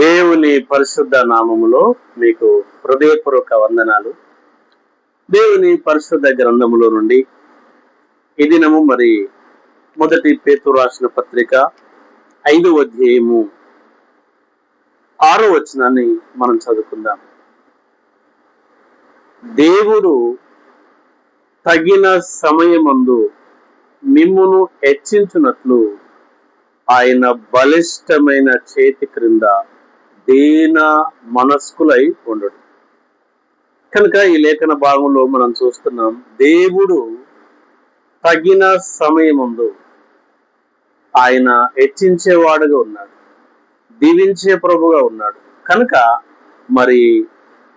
దేవుని పరిశుద్ధ నామములో మీకు హృదయపూర్వక వందనాలు. దేవుని పరిశుద్ధ గ్రంథములో నుండి ఈ దినము మరి మొదటి పేతు రాసిన పత్రిక ఐదవ అధ్యాయము ఆరో వచనాన్ని మనం చదువుకుందాం. దేవుడు తగిన సమయమందు మిమ్మును హెచ్చించున్నట్లు ఆయన బలిష్టమైన చేతి క్రింద దీన మనస్కులై ఉండడు కనుక ఈ లేఖన భాగంలో మనం చూస్తున్నాం దేవుడు తగిన సమయముందు ఆయన హెచ్చించేవాడుగా ఉన్నాడు దీవించే ప్రభుగా ఉన్నాడు. కనుక మరి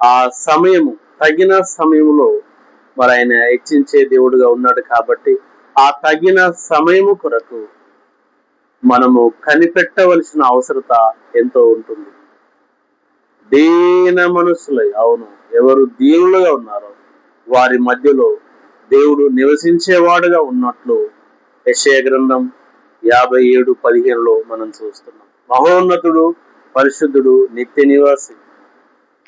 ఆ సమయము తగిన సమయంలో మరి ఆయన హెచ్చించే దేవుడుగా ఉన్నాడు కాబట్టి ఆ తగిన సమయము కొరకు మనము కనిపెట్టవలసిన అవసరత ఎంతో ఉంటుంది. దీన మనసులై అవును. ఎవరు దీనులుగా ఉన్నారో వారి మధ్యలో దేవుడు నివసించేవాడుగా ఉన్నట్లు యశయ గ్రంథం యాభై ఏడు పదిహేనులో మనం చూస్తున్నాం. మహోన్నతుడు పరిశుద్ధుడు నిత్య నివాసి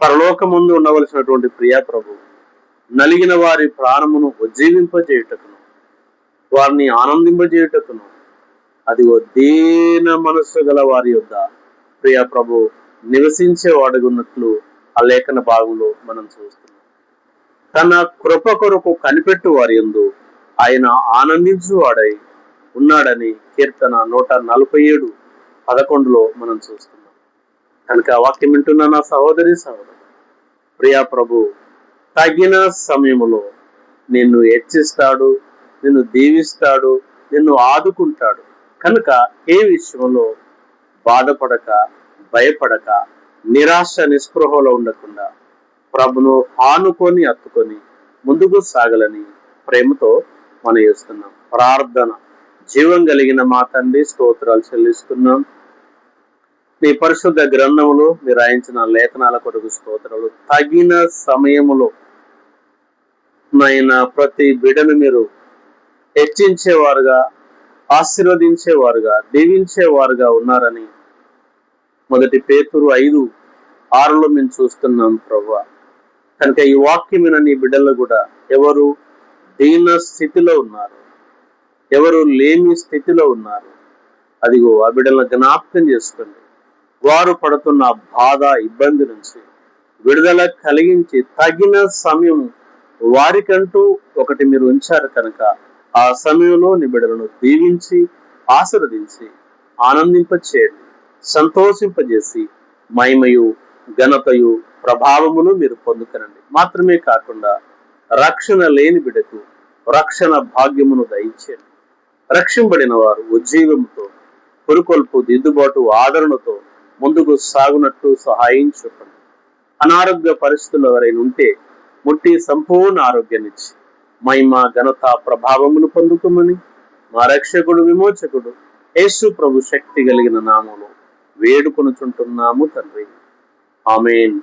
పరలోకముందు ఉండవలసినటువంటి ప్రియా ప్రభు నలిగిన వారి ప్రాణమును ఉజ్జీవింపజేయుటకును వారిని ఆనందింపజేయుటకును. అదిగో దీన మనస్సు గల వారి యొక్క ప్రియా ప్రభు నివసించే వాడుగున్నట్లు ఆ లేఖన భాగంలో మనం చూస్తున్నాం. తన కృప కొరకు కనిపెట్టు వారి యందు ఆయన ఆనందించు వాడై ఉన్నాడని కీర్తన నూట నలభై ఏడు పదకొండులో మనం చూస్తున్నాం. కనుక ఆ వాక్యం వింటున్న నా సహోదరి సహోదరు ప్రియా ప్రభు తగిన సమయంలో నిన్ను హెచ్చిస్తాడు నిన్ను దీవిస్తాడు నిన్ను ఆదుకుంటాడు. కనుక ఏ విషయంలో బాధపడక భయపడక నిరాశ నిస్పృహలో ఉండకుండా ప్రభును ఆనుకొని అత్తుకొని ముందుకు సాగలని ప్రేమతో మనం చేస్తున్నాం ప్రార్థన. జీవం కలిగిన మా తండ్రి స్తోత్రాలు చెల్లిస్తున్నాం. మీ పరిశుద్ధ గ్రంథములు మీరు రాయించిన లేఖనాల కొరకు స్తోత్రాలు. తగిన సమయములో నైనా ప్రతి బిడను మీరు హెచ్చించేవారుగా ఆశీర్వదించేవారుగా దీవించేవారుగా ఉన్నారని మొదటి పేతురు ఐదు ఆరులో మేము చూస్తున్నాం ప్రభు కనుక ఈ వాక్యం నీ బిడ్డలు కూడా ఎవరు దీన స్థితిలో ఉన్నారు? ఎవరు లేని స్థితిలో ఉన్నారు? అదిగో ఆ బిడ్డలను జ్ఞాపకం చేసుకోండి. వారు పడుతున్న బాధ ఇబ్బంది నుంచి విడుదల కలిగించి తగిన సమయం వారికంటూ ఒకటి మీరు ఉంచారు కనుక ఆ సమయంలో నీ బిడ్డలను దీవించి ఆశీర్వదించి ఆనందింపచేయండి. సంతోషింపజేసి మహిమయు ఘనతయు ప్రభావమును మీరు పొందుకనండి. మాత్రమే కాకుండా రక్షణ లేని బిడకు రక్షణ భాగ్యమును దయించండి రక్షింపడిన వారు ఉజ్జీవముతో పురుకొల్పు దిద్దుబాటు ఆదరణతో ముందుకు సాగునట్టు సహాయం చూపండి. అనారోగ్య పరిస్థితులు ఎవరైనా ఉంటే ముట్టి సంపూర్ణ ఆరోగ్యాన్నిచ్చి మహిమ ఘనత ప్రభావములు పొందుకోమని మా రక్షకుడు విమోచకుడు యేసు ప్రభు శక్తి కలిగిన నామములో వేడుకొనుచుంటున్నాము తండ్రి. ఆమెన్.